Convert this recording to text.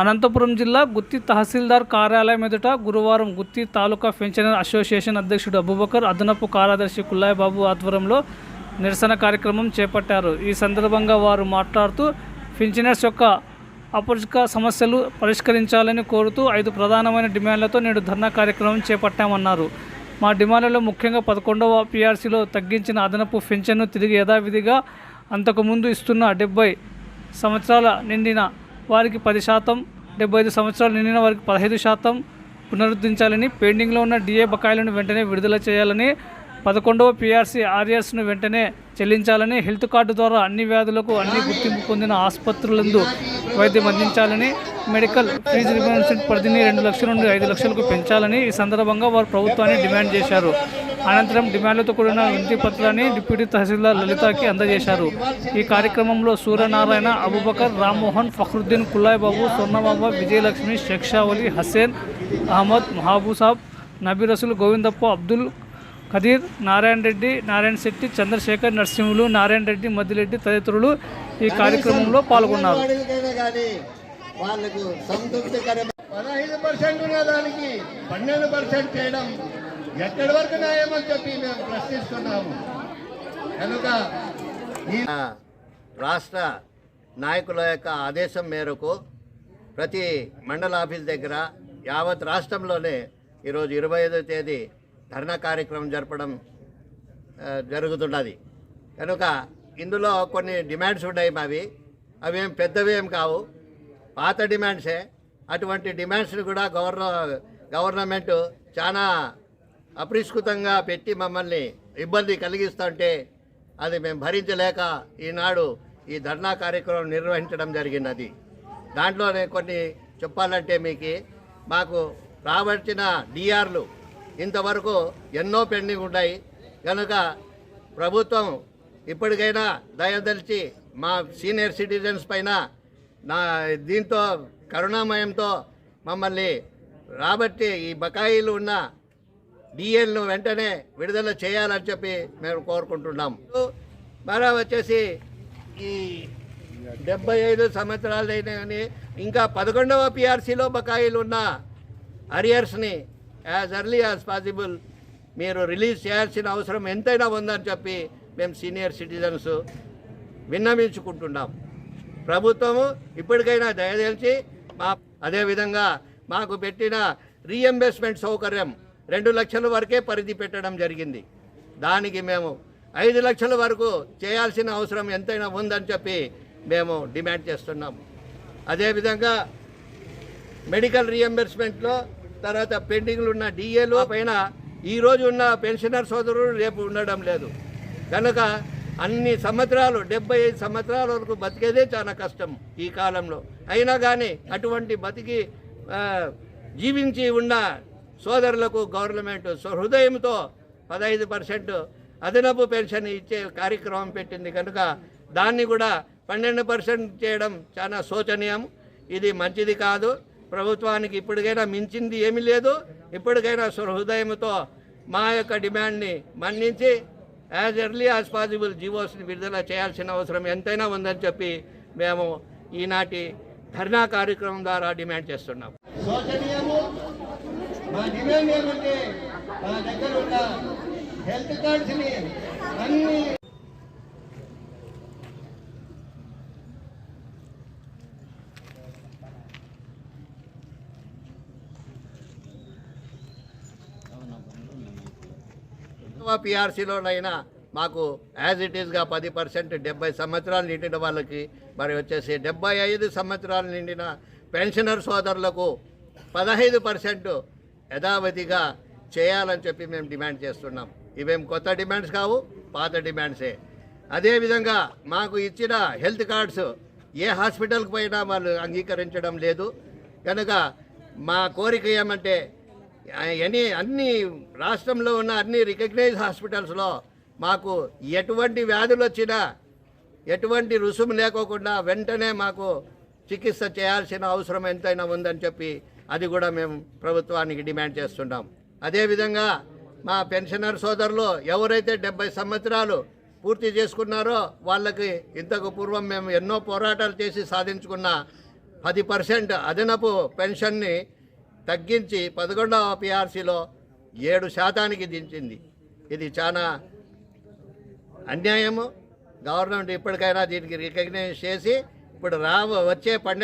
అనంతపురం జిల్లా గుత్తి తహసీల్దార్ కార్యాలయం ఎదుట గురువారం గుత్తి తాలూకా పెన్షనర్ అసోసియేషన్ అధ్యక్షుడు అబుబకర్ అదనపు కార్యదర్శి కుల్లాయ్ బాబు ఆధ్వర్యంలో నిరసన కార్యక్రమం చేపట్టారు. ఈ సందర్భంగా వారు మాట్లాడుతూ పెన్షనర్స్ యొక్క అపరిచిక సమస్యలు పరిష్కరించాలని కోరుతూ ఐదు ప్రధానమైన డిమాండ్లతో నేడు ధర్నా కార్యక్రమం చేపట్టామన్నారు. మా డిమాండ్లలో ముఖ్యంగా పదకొండవ పిఆర్సీలో తగ్గించిన అదనపు పెన్షన్ను తిరిగి యథావిధిగా అంతకుముందు ఇస్తున్న డెబ్బై సంవత్సరాల నిండిన వారికి పది శాతం డెబ్బై ఐదు సంవత్సరాలు నిండిన వారికి పదహైదు శాతం పునరుద్ధరించాలని పెండింగ్లో ఉన్న డిఏ బకాయిలను వెంటనే విడుదల చేయాలని పదకొండవ పీఆర్సీ ఆర్యర్స్ను వెంటనే చెల్లించాలని హెల్త్ కార్డు ద్వారా అన్ని వ్యాధులకు అన్ని గుర్తింపు పొందిన ఆసుపత్రులందు వైద్యం అందించాలని మెడికల్ ఫీజు రిమర్సెంట్ పరిధిని రెండు లక్షల నుండి ఐదు లక్షలకు పెంచాలని ఈ సందర్భంగా వారు ప్రభుత్వాన్ని డిమాండ్ చేశారు. అనంతరం డిమాండ్లతో కూడిన వినతి పత్రాన్ని డిప్యూటీ తహసీల్దార్ లలితకి అందజేశారు. ఈ కార్యక్రమంలో సూర్యనారాయణ అబుబకర్ రామ్మోహన్ ఫఖ్రుద్దీన్ కుల్లాయ్ బాబు స్వర్ణబాబా విజయలక్ష్మి షేక్షావలి హసేన్ అహ్మద్ మహాబూసాబ్ నబీరసులు గోవిందప్ప అబ్దుల్ ఖదీర్ నారాయణ రెడ్డి నారాయణ శెట్టి చంద్రశేఖర్ నరసింహులు నారాయణ రెడ్డి మద్దిరెడ్డి తదితరులు ఈ కార్యక్రమంలో పాల్గొన్నారు. వాడికైనా కానీ వాళ్ళకు సంతృప్తికరమైన పదహైదు పర్సెంట్ ఉన్న దానికి పన్నెండు పర్సెంట్ చేయడం ఎక్కడి వరకు న్యాయమని చెప్పి మేము ప్రశ్నిస్తున్నాము. కనుక ఈ రాష్ట్ర నాయకుల యొక్క ఆదేశం మేరకు ప్రతి మండల ఆఫీస్ దగ్గర యావత్ రాష్ట్రంలోనే ఈరోజు ఇరవై ఐదో తేదీ ధర్నా కార్యక్రమం జరపడం జరుగుతున్నది కనుక ఇందులో కొన్ని డిమాండ్స్ ఉన్నాయి మావి. అవి ఏం పెద్దవి ఏం కావు. పాత డిమాండ్సే. అటువంటి డిమాండ్స్ని కూడా గవర్న గవర్నమెంట్ చాలా అపరిష్కృతంగా పెట్టి మమ్మల్ని ఇబ్బంది కలిగిస్తుంటే అది మేము భరించలేక ఈనాడు ఈ ధర్నా కార్యక్రమం నిర్వహించడం జరిగినది. దాంట్లోనే కొన్ని చెప్పాలంటే మీకు మాకు రాబట్టిన డిఆర్లు ఇంతవరకు ఎన్నో పెండింగ్ ఉన్నాయి. కనుక ప్రభుత్వం ఇప్పటికైనా దయదలిచి మా సీనియర్ సిటిజన్స్ పైన నా దీంతో కరుణామయంతో మమ్మల్ని రాబట్టి ఈ బకాయిలు ఉన్న డిఎల్ను వెంటనే విడుదల చేయాలని చెప్పి మేము కోరుకుంటున్నాం. మరో వచ్చేసి ఈ డెబ్బై ఐదు సంవత్సరాలు అయినా కానీ ఇంకా పదకొండవ పిఆర్సీలో బకాయిలు ఉన్న అరియర్స్ని యాజ్ ఎర్లీ యాజ్ పాసిబుల్ మీరు రిలీజ్ చేయాల్సిన అవసరం ఎంతైనా ఉందని చెప్పి మేము సీనియర్ సిటిజన్స్ విన్నవించుకుంటున్నాం. ప్రభుత్వము ఇప్పటికైనా దయచేసి మా అదేవిధంగా మాకు పెట్టిన రీఎంబర్స్మెంట్ సౌకర్యం రెండు లక్షల వరకే పరిధి పెట్టడం జరిగింది. దానికి మేము ఐదు లక్షల వరకు చేయాల్సిన అవసరం ఎంతైనా ఉందని చెప్పి మేము డిమాండ్ చేస్తున్నాం. అదేవిధంగా మెడికల్ రీఎంబర్స్మెంట్లో తర్వాత పెండింగ్లు ఉన్న డిఏలు పైన ఈ రోజు ఉన్న పెన్షనర్ సోదరులు రేపు ఉండడం లేదు. కనుక అన్ని సంవత్సరాలు డెబ్బై ఐదు సంవత్సరాల వరకు బతికేదే చాలా కష్టం ఈ కాలంలో. అయినా కానీ అటువంటి బతికి జీవించి ఉన్న సోదరులకు గవర్నమెంట్ హృదయంతో పదహైదు పర్సెంట్ అదనపు పెన్షన్ ఇచ్చే కార్యక్రమం పెట్టింది కనుక దాన్ని కూడా పన్నెండు పర్సెంట్ చేయడం చాలా శోచనీయం. ఇది మంచిది కాదు. ప్రభుత్వానికి ఇప్పటికైనా మించింది ఏమీ లేదు. ఇప్పటికైనా హృదయంతో మా యొక్క డిమాండ్ని మన్నించి యాజ్ ఎర్లీ యాజ్ పాసిబుల్ జీవోస్ని విడుదల చేయాల్సిన అవసరం ఎంతైనా ఉందని చెప్పి మేము ఈనాటి ధర్నా కార్యక్రమం ద్వారా డిమాండ్ చేస్తున్నాం. మా డిమాండ్ ఏమంటే మా దగ్గర ఉన్న హెల్త్ కార్డ్స్ని అన్ని పిఆర్సీలోనైనా మాకు యాజ్ ఇట్ ఈస్గా పది పర్సెంట్ డెబ్బై సంవత్సరాలు నిండిన వాళ్ళకి మరి వచ్చేసి డెబ్బై ఐదు సంవత్సరాలు నిండిన పెన్షనర్ సోదరులకు పదహైదు పర్సెంట్ యథావధిగా చేయాలని చెప్పి మేము డిమాండ్ చేస్తున్నాం. ఇవేం కొత్త డిమాండ్స్ కావు పాత డిమాండ్సే. అదేవిధంగా మాకు ఇచ్చిన హెల్త్ కార్డ్స్ ఏ హాస్పిటల్కి పోయినా వాళ్ళు అంగీకరించడం లేదు. కనుక మా కోరిక ఏమంటే ఎనీ అన్ని రాష్ట్రంలో ఉన్న అన్ని రికగ్నైజ్ హాస్పిటల్స్లో మాకు ఎటువంటి వ్యాధులు వచ్చినా ఎటువంటి రుసుము లేకోకుండా వెంటనే మాకు చికిత్స చేయాల్సిన అవసరం ఎంతైనా ఉందని చెప్పి అది కూడా మేము ప్రభుత్వానికి డిమాండ్ చేస్తున్నాం. అదేవిధంగా మా పెన్షనర్ సోదరులు ఎవరైతే డెబ్బై సంవత్సరాలు పూర్తి చేసుకున్నారో వాళ్ళకి ఇంతకు పూర్వం మేము ఎన్నో పోరాటాలు చేసి సాధించుకున్న పది పర్సెంట్ అదనపు పెన్షన్ని తగ్గించి పదకొండవ పిఆర్సీలో ఏడు శాతానికి దించింది. ఇది చాలా అన్యాయము. గవర్నమెంట్ ఇప్పటికైనా దీనికి రికగ్నైజ్ చేసి ఇప్పుడు రా వచ్చే పన్నెండు